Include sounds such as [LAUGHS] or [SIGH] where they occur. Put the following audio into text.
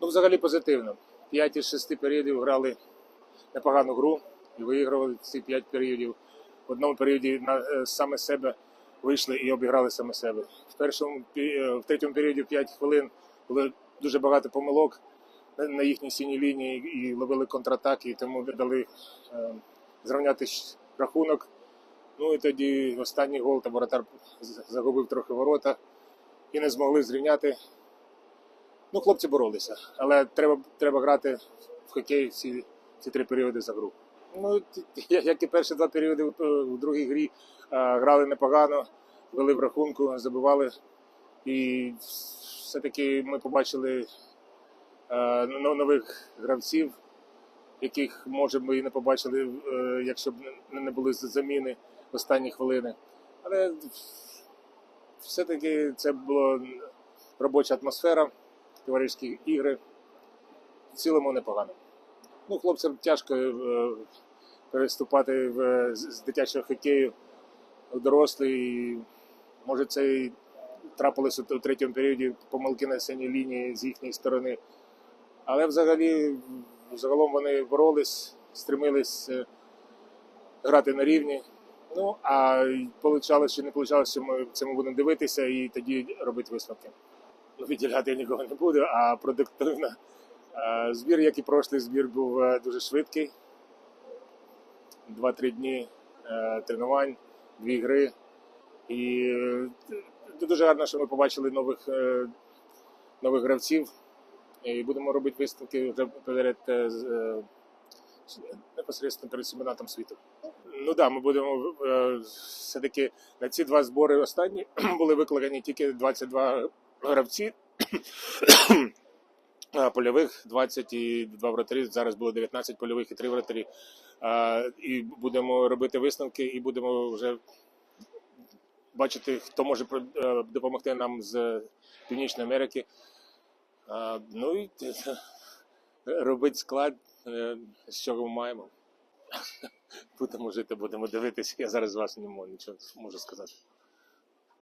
Ну, взагалі позитивно. П'ять із шести періодів грали непогану гру і виігрували ці п'ять періодів. В одному періоді на е, саме себе вийшли і обіграли саме себе. В першому е, в третьому періоді 5 хвилин було дуже багато помилок на- їхній синій лінії і ловили контратаки, і тому дали е, зрівняти рахунок. Ну і тоді останній гол та воротар загубив трохи ворота і не змогли зрівняти. Ну, хлопці боролися, але треба, треба грати в хокей всі ці три періоди за гру. Ну, як і перші два періоди в- другій грі грали непогано, вели в рахунку, забивали. І все-таки ми побачили нових гравців, яких, може, ми і не побачили, е, якщо б не були заміни в останні хвилини. Але все-таки це була робоча атмосфера, товариські ігри. В цілому непогано. Ну, хлопцям тяжко е, переступати в, з дитячого хокею в дорослий. Може, це і трапилось у третьому періоді помилки на синій лінії з їхньої сторони. Але взагалі, загалом вони боролись, стремились е, грати на рівні. Ну, а вийшло, чи не вийшло, що ми ми будемо дивитися і тоді робити висновки. [LAUGHS] Відділяти я нікого не буду, а продуктивно. Е, Збір, як і прошлий збір, був е, дуже швидкий. Два-три дні е, тренувань, дві гри. І дуже гарно, що ми побачили нових, нових гравців. І будемо робити висновки вже перед непосередньо перед чемпіонатом світу. Ну так, да, ми будемо все-таки на ці два збори останні [CLEARS THROAT] були викликані тільки 22 гравці. [CLEARS THROAT] Польових 20 і 2 вратарі. Зараз було 19 польових і 3 вратарі. І будемо робити висновки, і будемо вже бачити, хто може е, допомогти нам з Північної Америки. Ну і [LAUGHS] робити склад, е, з чого ми маємо. [LAUGHS] Будемо жити, будемо дивитися. Я зараз вас не можу нічого можу сказати.